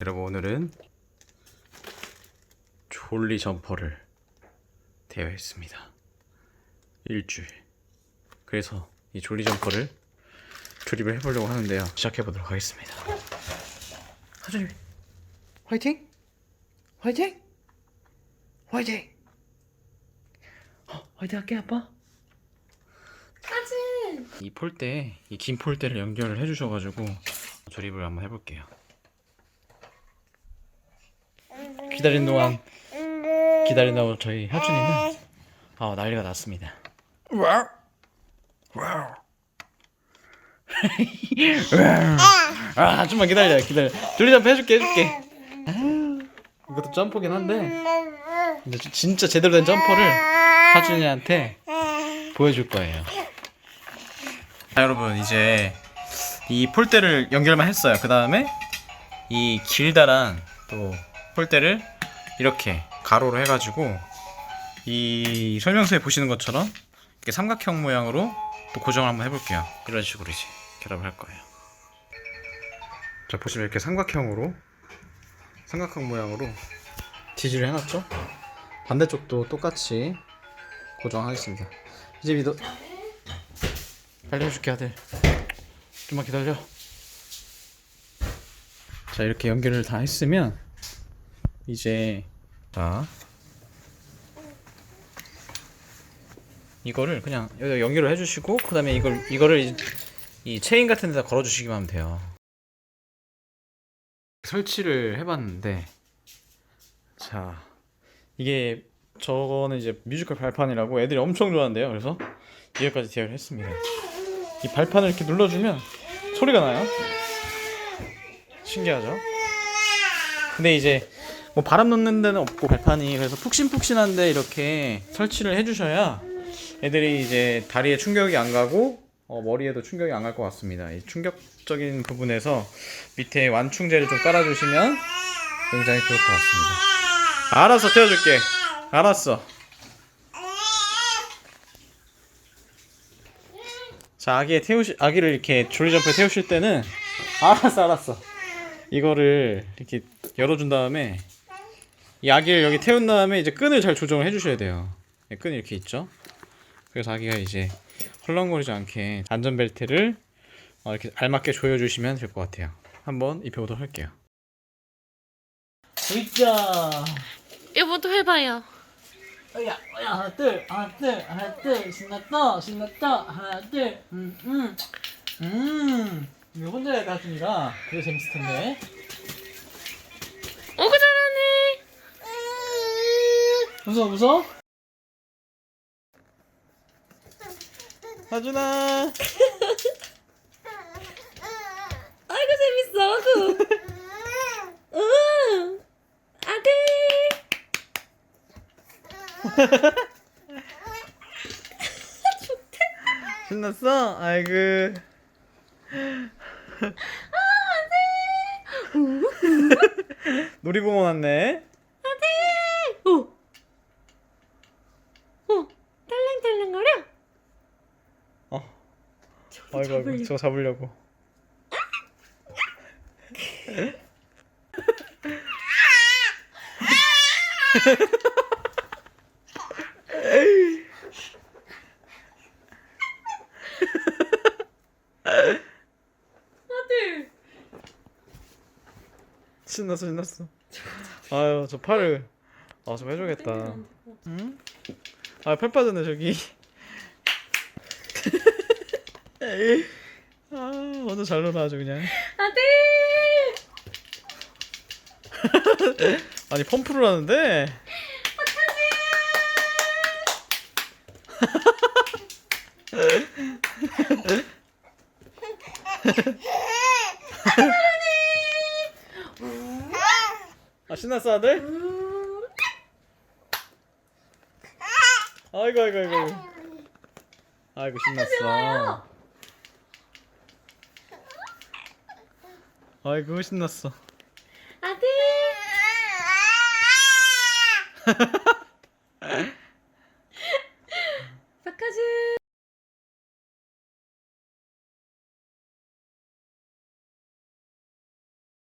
여러분 오늘은 졸리 점퍼를 대여했습니다. 일주일. 그래서 이 졸리 점퍼를 조립을 해보려고 하는데요. 시작해보도록 하겠습니다. 하준이 화이팅! 화이팅! 화이팅! 어, 화이팅 할게 아빠. 하진 이 폴대, 이긴 폴대를 연결을 해주셔가지고 조립을 한번 해볼게요. 기다린 동안 기다린 동안 저희 하준이는 아 난리가 났습니다. 아. 좀만 기다려 기다려. 둘이 점프 해줄게 해줄게. 아유, 이것도 점프긴 한데. 근데 지- 진짜 제대로 된 점퍼를 하준이한테 보여줄 거예요. 자 여러분 이제 이 폴대를 연결만 했어요. 그 다음에 이 길다란 또 폴대를 이렇게 가로로 해가지고 이 설명서에 보시는 것처럼 이렇게 삼각형 모양으로 또 고정을 한번 해볼게요. 이런 식으로 이제 결합을 할 거예요. 자 보시면 이렇게 삼각형으로 삼각형 모양으로 지지를 해놨죠? 반대쪽도 똑같이 고정하겠습니다. 이제 믿어 빨리 해줄게 아들 좀만 기다려 자 이렇게 연결을 다 했으면 이제 자 이거를 그냥 여기다 연결을 해주시고 그 다음에 이걸 이거를 이, 이 체인 같은 데다 걸어 주시기만 하면 돼요 설치를 해봤는데 자 이게 저거는 이제 뮤지컬 발판이라고 애들이 엄청 좋아한대요 그래서 이거까지 대여를 했습니다 이 발판을 이렇게 눌러주면 소리가 나요. 신기하죠? 근데 이제 뭐 바람 넣는 데는 없고 발판이 그래서 푹신푹신한데 이렇게 설치를 해주셔야 애들이 이제 다리에 충격이 안 가고 어, 머리에도 충격이 안 갈 것 같습니다. 이 충격적인 부분에서 밑에 완충제를 좀 깔아주시면 굉장히 좋을 것 같습니다. 알았어, 태워줄게. 알았어. 자, 아기에 태우시, 아기를 이렇게 조리점프에 태우실 때는 알았어, 알았어. 이거를 이렇게 열어준 다음에 이 아기를 여기 태운 다음에 이제 끈을 잘 조정을 해주셔야 돼요. 네, 끈이 이렇게 있죠. 그래서 아기가 이제 헐렁거리지 않게 안전벨트를 어, 이렇게 알맞게 조여주시면 될 것 같아요. 한번 입혀보도록 할게요. 있자. 이거부터 해봐요 야, 야, 하나 둘, 하나 둘, 하나 둘, 신났다, 신났다, 하나 둘, 음, 음, 음. 이거 혼자 해야 가준이라 그게 재밌을 텐데. 오구 잘하네 무서워, 무서워? 하준아. 아이고 재밌어 오구 응 아들 신났어? 아이고. 놀이공원 왔네. 오! 오! 딸랑딸랑거려 어. 저거 아이고, 아이고. 저거 잡으려고. 아들 신났어, 신났어. 아유, 저 팔을. 아, 좀 해줘야겠다. 응? 아, 팔 빠졌네, 저기. 아, 완전 잘 놀아, 아주 그냥. 아들 아니, 펌프를 하는데. 아, 신났어, 아들? 아이고, 아이고, 아이고. 아이고, 신났어. 아이고, 신났어. 아들